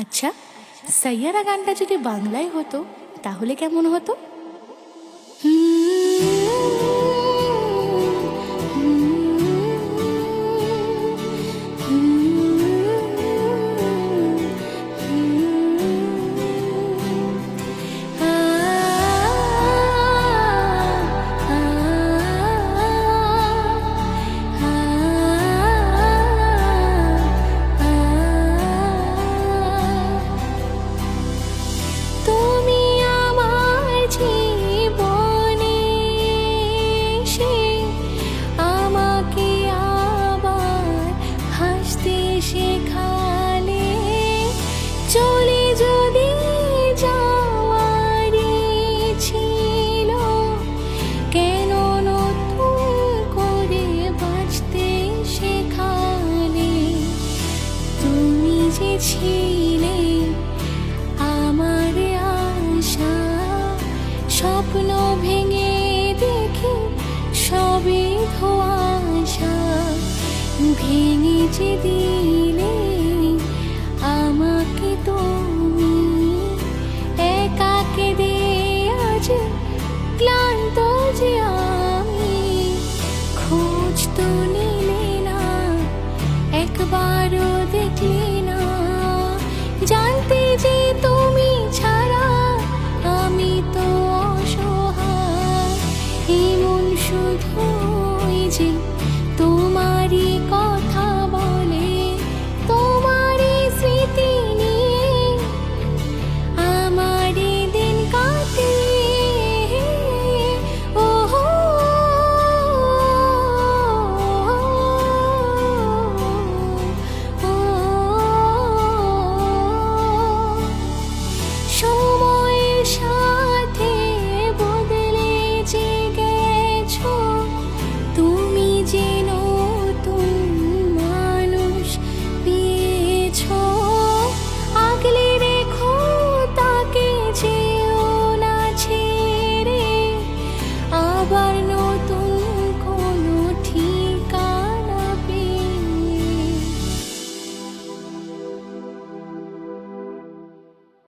আচ্ছা সাইয়ারা গানটা যদি বাংলায় হতো তাহলে কেমন হতো? শেখালে চলে যদি যাওয়ারই ছিল, কেন নতুন করে বাঁচতে শেখালে? তুমি যে ছিলে আমার আশা, স্বপ্ন ভেঙে দেখে সবে ধোয়াশা, ভেঙে যে দিয়ে তুমি। আজ ক্লান্ত যে আমি, খোঁজ তো নিলে না, একবারও দেখলে না। জানতে যে তুমি ছাড়া আমি তো শুধু